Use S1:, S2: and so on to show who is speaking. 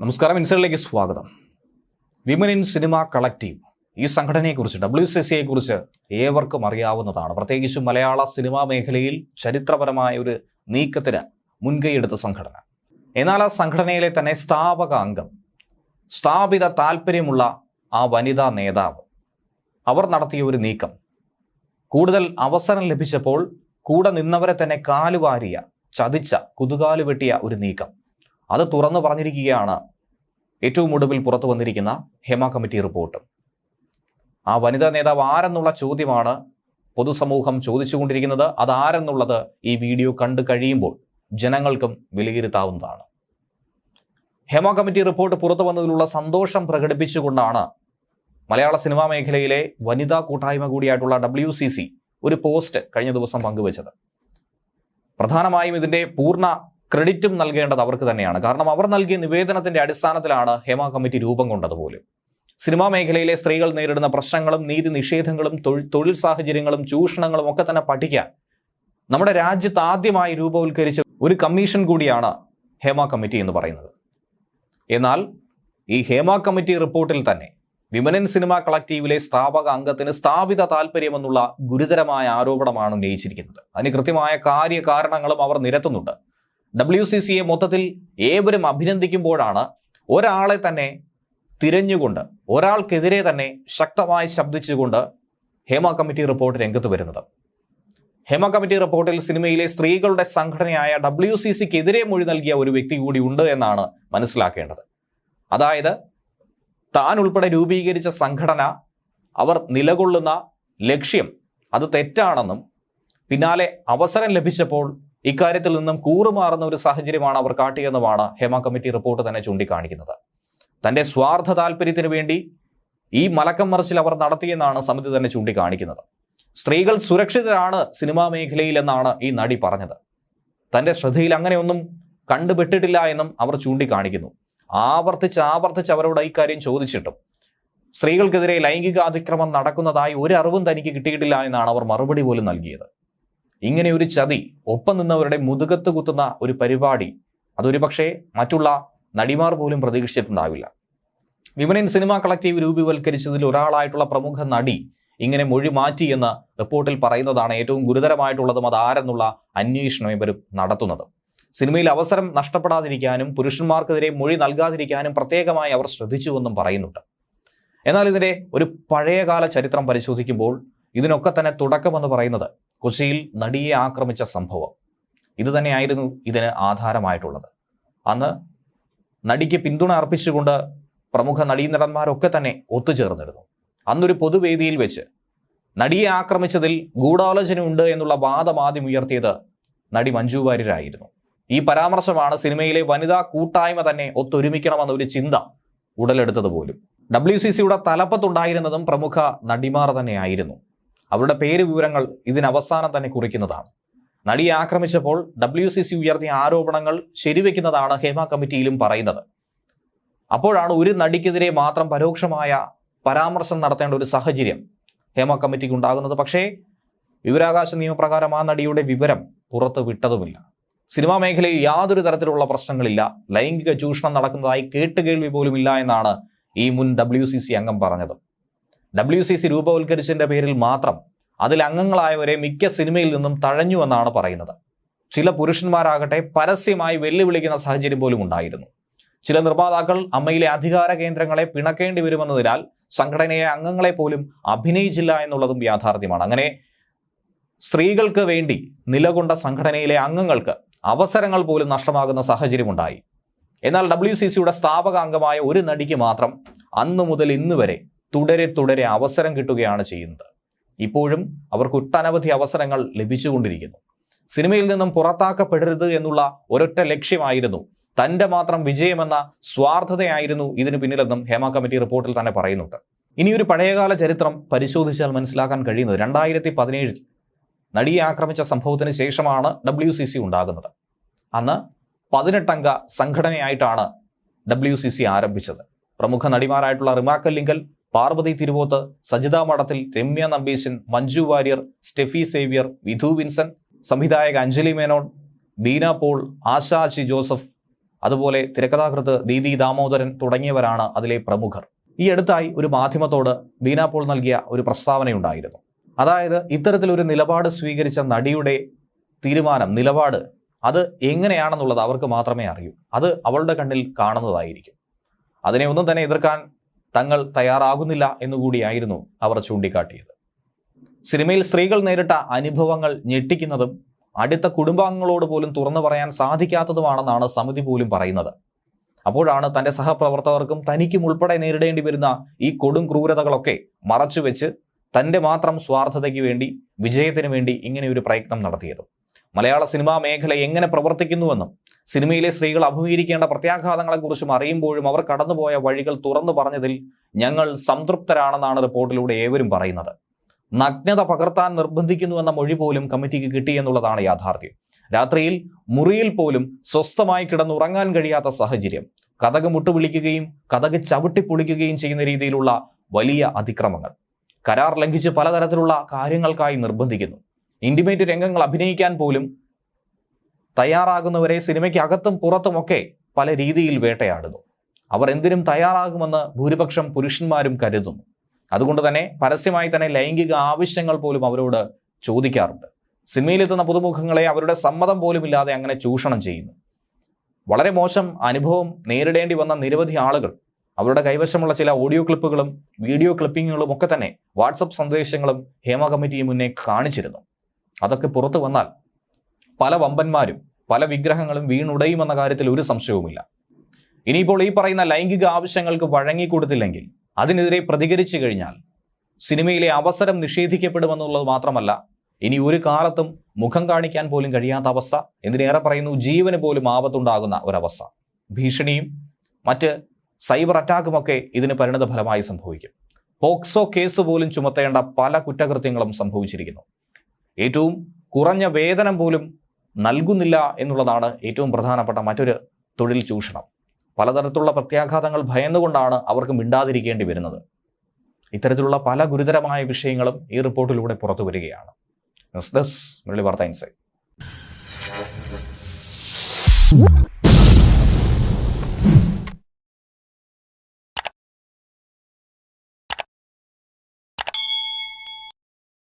S1: നമസ്കാരം ഇൻസൈഡിലേക്ക് സ്വാഗതം. Women in cinema collective. ഈ സംഘടനയെക്കുറിച്ച് ഡബ്ല്യു സി സിയെ കുറിച്ച് ഏവർക്കും അറിയാവുന്നതാണ്. പ്രത്യേകിച്ചും മലയാള സിനിമാ മേഖലയിൽ ചരിത്രപരമായ ഒരു നീക്കത്തിന് മുൻകൈയെടുത്ത സംഘടന. എന്നാൽ ആ സംഘടനയിലെ തന്നെ സ്ഥാപക അംഗം സ്ഥാപിത താല്പര്യമുള്ള ആ വനിതാ നേതാവ് അവർ നടത്തിയ ഒരു നീക്കം. കൂടുതൽ അവസരം ലഭിച്ചപ്പോൾ കൂടെ നിന്നവരെ തന്നെ കാലുവാരിയ ചതിച്ച കുതുകാലു വെട്ടിയ ഒരു നീക്കം. അത് തുറന്നു പറഞ്ഞിരിക്കുകയാണ്. ഏറ്റവും ഒടുവിൽ പുറത്തു വന്നിരിക്കുന്ന ഹേമ കമ്മിറ്റി റിപ്പോർട്ട്. ആ വനിതാ നേതാവ് ആരെന്നുള്ള ചോദ്യമാണ് പൊതുസമൂഹം ചോദിച്ചുകൊണ്ടിരിക്കുന്നത്. അതാരെന്നുള്ളത് ഈ വീഡിയോ കണ്ടു കഴിയുമ്പോൾ ജനങ്ങൾക്കും വിലയിരുത്താവുന്നതാണ്. ഹേമ കമ്മിറ്റി റിപ്പോർട്ട് പുറത്തു വന്നതിലുള്ള സന്തോഷം പ്രകടിപ്പിച്ചുകൊണ്ടാണ് മലയാള സിനിമാ മേഖലയിലെ വനിതാ കൂട്ടായ്മ കൂടിയായിട്ടുള്ള ഡബ്ല്യു ഒരു പോസ്റ്റ് കഴിഞ്ഞ ദിവസം പങ്കുവച്ചത്. പ്രധാനമായും ഇതിന്റെ പൂർണ ക്രെഡിറ്റും നൽകേണ്ടത് അവർക്ക് തന്നെയാണ്. കാരണം അവർ നൽകിയ നിവേദനത്തിന്റെ അടിസ്ഥാനത്തിലാണ് ഹേമ കമ്മിറ്റി രൂപം കൊണ്ടത് പോലും. സിനിമാ മേഖലയിലെ സ്ത്രീകൾ നേരിടുന്ന പ്രശ്നങ്ങളും നീതി നിഷേധങ്ങളും തൊഴിൽ സാഹചര്യങ്ങളും ചൂഷണങ്ങളും ഒക്കെ തന്നെ പഠിക്കാൻ നമ്മുടെ രാജ്യത്ത് ആദ്യമായി രൂപവൽക്കരിച്ച ഒരു കമ്മീഷൻ കൂടിയാണ് ഹേമ കമ്മിറ്റി എന്ന് പറയുന്നത്. എന്നാൽ ഈ ഹേമ കമ്മിറ്റി റിപ്പോർട്ടിൽ തന്നെ വിമനൻ സിനിമ കളക്റ്റീവിലെ സ്ഥാപക അംഗത്തിന് സ്ഥാപിത താല്പര്യമെന്നുള്ള ഗുരുതരമായ ആരോപണമാണ് ഉന്നയിച്ചിരിക്കുന്നത്. അതിന് കൃത്യമായ കാര്യകാരണങ്ങളും അവർ നിരത്തുന്നുണ്ട്. ഡബ്ല്യു സി സിയെ മൊത്തത്തിൽ ഏവരും അഭിനന്ദിക്കുമ്പോഴാണ് ഒരാളെ തന്നെ തിരഞ്ഞുകൊണ്ട് ഒരാൾക്കെതിരെ തന്നെ ശക്തമായി ശബ്ദിച്ചുകൊണ്ട് ഹേമ കമ്മിറ്റി റിപ്പോർട്ട് രംഗത്ത് വരുന്നത്. ഹേമ കമ്മിറ്റി റിപ്പോർട്ടിൽ സിനിമയിലെ സ്ത്രീകളുടെ സംഘടനയായ ഡബ്ല്യു സി സിക്കെതിരെ മൊഴി നൽകിയ ഒരു വ്യക്തി കൂടി ഉണ്ട് എന്നാണ് മനസ്സിലാക്കേണ്ടത്. അതായത് താൻ ഉൾപ്പെടെ രൂപീകരിച്ച സംഘടന അവർ നിലകൊള്ളുന്ന ലക്ഷ്യം അത് തെറ്റാണെന്നും പിന്നാലെ അവസരം ലഭിച്ചപ്പോൾ ഇക്കാര്യത്തിൽ നിന്നും കൂറുമാറുന്ന ഒരു സാഹചര്യമാണ് അവർ കാട്ടിയെന്നുമാണ് ഹേമ കമ്മിറ്റി റിപ്പോർട്ട് തന്നെ ചൂണ്ടിക്കാണിക്കുന്നത്. തന്റെ സ്വാർത്ഥ താല്പര്യത്തിന് വേണ്ടി ഈ മലക്കം മറിച്ചിൽ അവർ നടത്തിയെന്നാണ് സമിതി തന്നെ ചൂണ്ടിക്കാണിക്കുന്നത്. സ്ത്രീകൾ സുരക്ഷിതരാണ് സിനിമാ മേഖലയിൽ എന്നാണ് ഈ നടി പറഞ്ഞത്. തന്റെ ശ്രദ്ധയിൽ അങ്ങനെയൊന്നും കണ്ടുപെട്ടിട്ടില്ല എന്നും അവർ ചൂണ്ടിക്കാണിക്കുന്നു. ആവർത്തിച്ച് ആവർത്തിച്ച് അവരോട് ഇക്കാര്യം ചോദിച്ചിട്ടും സ്ത്രീകൾക്കെതിരെ ലൈംഗിക അതിക്രമം നടക്കുന്നതായി ഒരു തനിക്ക് കിട്ടിയിട്ടില്ല എന്നാണ് അവർ മറുപടി പോലും നൽകിയത്. ഇങ്ങനെ ഒരു ചതി ഒപ്പം നിന്നവരുടെ മുതുകത്ത് കുത്തുന്ന ഒരു പരിപാടി അതൊരു പക്ഷേ മറ്റുള്ള നടിമാർ പോലും പ്രതീക്ഷിച്ചിട്ടുണ്ടാവില്ല. വിമനൻ സിനിമ കളക്റ്റീവ് രൂപീകരിച്ചതിൽ ഒരാളായിട്ടുള്ള പ്രമുഖ നടി ഇങ്ങനെ മൊഴി മാറ്റി എന്ന് റിപ്പോർട്ടിൽ പറയുന്നതാണ് ഏറ്റവും ഗുരുതരമായിട്ടുള്ളതും അതാരെന്നുള്ള അന്വേഷണം ഇവർ നടത്തുന്നത്. സിനിമയിൽ അവസരം നഷ്ടപ്പെടാതിരിക്കാനും പുരുഷന്മാർക്കെതിരെ മൊഴി നൽകാതിരിക്കാനും പ്രത്യേകമായി അവർ ശ്രദ്ധിച്ചുവെന്നും പറയുന്നുണ്ട്. എന്നാൽ ഇതിന്റെ ഒരു പഴയകാല ചരിത്രം പരിശോധിക്കുമ്പോൾ ഇതിനൊക്കെ തന്നെ തുടക്കമെന്ന് പറയുന്നത് കൊച്ചിയിൽ നടിയെ ആക്രമിച്ച സംഭവം. ഇതുതന്നെയായിരുന്നു ഇതിന് ആധാരമായിട്ടുള്ളത്. അന്ന് നടിക്ക് പിന്തുണ അർപ്പിച്ചുകൊണ്ട് പ്രമുഖ നടീനടന്മാരൊക്കെ തന്നെ ഒത്തുചേർന്നിരുന്നു. അന്നൊരു പൊതുവേദിയിൽ വെച്ച് നടിയെ ആക്രമിച്ചതിൽ ഗൂഢാലോചനയുണ്ട് എന്നുള്ള വാദം ആദ്യം ഉയർത്തിയത് നടി മഞ്ജു വാര്യരായിരുന്നു. ഈ പരാമർശമാണ് സിനിമയിലെ വനിതാ കൂട്ടായ്മ തന്നെ ഒത്തൊരുമിക്കണമെന്ന ഒരു ചിന്ത ഉടലെടുത്തത് പോലും. ഡബ്ല്യു സി സിയുടെ തലപ്പത്തുണ്ടായിരുന്നതും പ്രമുഖ നടിമാർ തന്നെയായിരുന്നു. അവരുടെ പേര് വിവരങ്ങൾ ഇതിനവസാനം തന്നെ കുറിക്കുന്നതാണ്. നടിയെ ആക്രമിച്ചപ്പോൾ ഡബ്ല്യു സി സി ഉയർത്തിയ ആരോപണങ്ങൾ ശരിവെക്കുന്നതാണ് ഹേമ കമ്മിറ്റിയിലും പറയുന്നത്. അപ്പോഴാണ് ഒരു നടിക്കെതിരെ മാത്രം പരോക്ഷമായ പരാമർശം നടത്തേണ്ട ഒരു സാഹചര്യം ഹേമ കമ്മിറ്റിക്ക് ഉണ്ടാകുന്നത്. പക്ഷേ വിവരാകാശ നിയമപ്രകാരം ആ നടിയുടെ വിവരം പുറത്തു വിട്ടതുമില്ല. സിനിമാ മേഖലയിൽ യാതൊരു തരത്തിലുള്ള പ്രശ്നങ്ങളില്ല. ലൈംഗിക ചൂഷണം നടക്കുന്നതായി കേട്ടുകേൾവി പോലുമില്ല എന്നാണ് ഈ മുൻ ഡബ്ല്യു അംഗം പറഞ്ഞത്. ഡബ്ല്യു സി സി രൂപവത്കരിച്ചതിന്റെ പേരിൽ മാത്രം അതിൽ അംഗങ്ങളായവരെ മിക്ക സിനിമയിൽ നിന്നും തഴഞ്ഞു എന്നാണ് പറയുന്നത്. ചില പുരുഷന്മാരാകട്ടെ പരസ്യമായി വെല്ലുവിളിക്കുന്ന സാഹചര്യം പോലും ഉണ്ടായിരുന്നു. ചില നിർമ്മാതാക്കൾ അമ്മയിലെ അധികാര കേന്ദ്രങ്ങളെ പിണക്കേണ്ടി വരുമെന്നതിനാൽ സംഘടനയെ അംഗങ്ങളെ പോലും അഭിനയിച്ചില്ല എന്നുള്ളതും യാഥാർത്ഥ്യമാണ്. അങ്ങനെ സ്ത്രീകൾക്ക് വേണ്ടി നിലകൊണ്ട സംഘടനയിലെ അംഗങ്ങൾക്ക് അവസരങ്ങൾ പോലും നഷ്ടമാകുന്ന സാഹചര്യമുണ്ടായി എന്നാൽ ഡബ്ല്യു സി സിയുടെ സ്ഥാപക അംഗമായ ഒരു നടിക്ക് മാത്രം അന്നു മുതൽ ഇന്ന് വരെ തുടരെ തുടരെ അവസരം കിട്ടുകയാണ് ചെയ്യുന്നത്. ഇപ്പോഴും അവർക്ക് ഒട്ടനവധി അവസരങ്ങൾ ലഭിച്ചുകൊണ്ടിരിക്കുന്നു. സിനിമയിൽ നിന്നും പുറത്താക്കപ്പെടരുത് എന്നുള്ള ഒരൊറ്റ ലക്ഷ്യമായിരുന്നു. തന്റെ മാത്രം വിജയമെന്ന സ്വാർത്ഥതയായിരുന്നു ഇതിന് പിന്നിലെന്നും ഹേമ കമ്മിറ്റി റിപ്പോർട്ടിൽ തന്നെ പറയുന്നുണ്ട്. ഇനി ഒരു പഴയകാല ചരിത്രം പരിശോധിച്ചാൽ മനസ്സിലാക്കാൻ കഴിയുന്നത് രണ്ടായിരത്തി പതിനേഴിൽ നടിയെ ആക്രമിച്ച സംഭവത്തിന് ശേഷമാണ് ഡബ്ല്യു സി സി ഉണ്ടാകുന്നത്. അന്ന് പതിനെട്ടംഗ സംഘടനയായിട്ടാണ് ഡബ്ല്യു സി സി ആരംഭിച്ചത്. പ്രമുഖ നടിമാരായിട്ടുള്ള റിമാക്കൽ ലിങ്കൽ പാർവതി തിരുവോത്ത് സജിത മഠത്തിൽ രമ്യ നമ്പീശൻ മഞ്ജു വാര്യർ സ്റ്റെഫി സേവ്യർ വിധു വിൻസൻ സംവിധായക അഞ്ജലി മേനോൻ ബീന പോൾ ആശാ ജി ജോസഫ് അതുപോലെ തിരക്കഥാകൃത്ത് ദീദി ദാമോദരൻ തുടങ്ങിയവരാണ് അതിലെ പ്രമുഖർ. ഈ അടുത്തായി ഒരു മാധ്യമത്തോട് ബീന പോൾ നൽകിയ ഒരു പ്രസ്താവനയുണ്ടായിരുന്നു. അതായത് ഇത്തരത്തിലൊരു നിലപാട് സ്വീകരിച്ച നടിയുടെ തീരുമാനം നിലപാട് അത് എങ്ങനെയാണെന്നുള്ളത് അവർക്ക് മാത്രമേ അറിയൂ. അത് അവളുടെ കണ്ണിൽ കാണുന്നതായിരിക്കും. അതിനെ ഒന്നും തന്നെ എതിർക്കാൻ തങ്ങൾ തയ്യാറാകുന്നില്ല എന്നുകൂടിയായിരുന്നു അവർ ചൂണ്ടിക്കാട്ടിയത്. സിനിമയിൽ സ്ത്രീകൾ നേരിട്ട അനുഭവങ്ങൾ ഞെട്ടിക്കുന്നതും അടുത്ത കുടുംബാംഗങ്ങളോട് പോലും തുറന്നു പറയാൻ സാധിക്കാത്തതുമാണെന്നാണ് സമിതി പോലും പറയുന്നത്. അപ്പോഴാണ് തന്റെ സഹപ്രവർത്തകർക്കും തനിക്കും ഉൾപ്പെടെ നേരിടേണ്ടി വരുന്ന ഈ കൊടും ക്രൂരതകളൊക്കെ മറച്ചുവെച്ച് തന്റെ മാത്രം സ്വാർത്ഥതയ്ക്ക് വേണ്ടി വിജയത്തിന് വേണ്ടി ഇങ്ങനെ ഒരു പ്രയത്നം നടത്തിയത്. മലയാള സിനിമാ മേഖല എങ്ങനെ പ്രവർത്തിക്കുന്നുവെന്നും സിനിമയിലെ സ്ത്രീകൾ അഭിമുഖീകരിക്കേണ്ട പ്രത്യാഘാതങ്ങളെക്കുറിച്ചും അറിയുമ്പോഴും അവർ കടന്നുപോയ വഴികൾ തുറന്നു പറഞ്ഞതിൽ ഞങ്ങൾ സംതൃപ്തരാണെന്നാണ് റിപ്പോർട്ടിലൂടെ ഏവരും പറയുന്നത്. നഗ്നത പകർത്താൻ നിർബന്ധിക്കുന്നുവെന്ന മൊഴി പോലും കമ്മിറ്റിക്ക് കിട്ടിയെന്നുള്ളതാണ് യാഥാർത്ഥ്യം. രാത്രിയിൽ മുറിയിൽ പോലും സ്വസ്ഥമായി കിടന്നുറങ്ങാൻ കഴിയാത്ത സാഹചര്യം. കഥക് മുട്ടുവിളിക്കുകയും കഥക് ചവിട്ടിപ്പൊളിക്കുകയും ചെയ്യുന്ന രീതിയിലുള്ള വലിയ അതിക്രമങ്ങൾ. കരാർ ലംഘിച്ച് പലതരത്തിലുള്ള കാര്യങ്ങൾക്കായി നിർബന്ധിക്കുന്നു. ഇന്റിമേറ്റ് രംഗങ്ങൾ അഭിനയിക്കാൻ പോലും തയ്യാറാകുന്നവരെ സിനിമയ്ക്ക് അകത്തും പുറത്തുമൊക്കെ പല രീതിയിൽ വേട്ടയാടുന്നു. അവർ എന്തിനും തയ്യാറാകുമെന്ന് ഭൂരിപക്ഷം പുരുഷന്മാരും കരുതുന്നു. അതുകൊണ്ട് തന്നെ പരസ്യമായി തന്നെ ലൈംഗിക ആവശ്യങ്ങൾ പോലും അവരോട് ചോദിക്കാറുണ്ട്. സിനിമയിലെത്തുന്ന പുതുമുഖങ്ങളെ അവരുടെ സമ്മതം പോലും ഇല്ലാതെ അങ്ങനെ ചൂഷണം ചെയ്യുന്നു. വളരെ മോശം അനുഭവം നേരിടേണ്ടി വന്ന നിരവധി ആളുകൾ അവരുടെ കൈവശമുള്ള ചില ഓഡിയോ ക്ലിപ്പുകളും വീഡിയോ ക്ലിപ്പിങ്ങുകളും ഒക്കെ തന്നെ വാട്സപ്പ് സന്ദേശങ്ങളും ഹേമ കമ്മിറ്റി മുന്നേ കാണിച്ചിരുന്നു. അതൊക്കെ പുറത്തു വന്നാൽ പല വമ്പന്മാരും പല വിഗ്രഹങ്ങളും വീണുടയുമെന്ന കാര്യത്തിൽ ഒരു സംശയവുമില്ല. ഇനിയിപ്പോൾ ഈ പറയുന്ന ലൈംഗിക ആവശ്യങ്ങൾക്ക് വഴങ്ങിക്കൊടുത്തില്ലെങ്കിൽ അതിനെതിരെ പ്രതികരിച്ചു കഴിഞ്ഞാൽ സിനിമയിലെ അവസരം നിഷേധിക്കപ്പെടുമെന്നുള്ളത് മാത്രമല്ല ഇനി ഒരു കാലത്തും മുഖം കാണിക്കാൻ പോലും കഴിയാത്ത അവസ്ഥ എന്തിനേറെ പറയുന്നു ജീവന് പോലും ആപത്തുണ്ടാകുന്ന ഒരവസ്ഥ. ഭീഷണിയും മറ്റ് സൈബർ അറ്റാക്കുമൊക്കെ ഇതിന് പരിണത ഫലമായി സംഭവിക്കും. പോക്സോ കേസ് പോലും ചുമത്തേണ്ട പല കുറ്റകൃത്യങ്ങളും സംഭവിച്ചിരിക്കുന്നു. ഏറ്റവും കുറഞ്ഞ വേതനം പോലും നൽകുന്നില്ല എന്നുള്ളതാണ് ഏറ്റവും പ്രധാനപ്പെട്ട മറ്റൊരു തൊഴിൽ ചൂഷണം. പലതരത്തിലുള്ള പ്രത്യാഘാതങ്ങൾ ഭയന്നുകൊണ്ടാണ് അവർക്ക് മിണ്ടാതിരിക്കേണ്ടി വരുന്നത്. ഇത്തരത്തിലുള്ള പല ഗുരുതരമായ വിഷയങ്ങളും ഈ റിപ്പോർട്ടിലൂടെ പുറത്തു വരികയാണ്. ന്യൂസ് ഡെസ്ക് മുരളി വാർത്ത ഇൻസൈറ്റ്.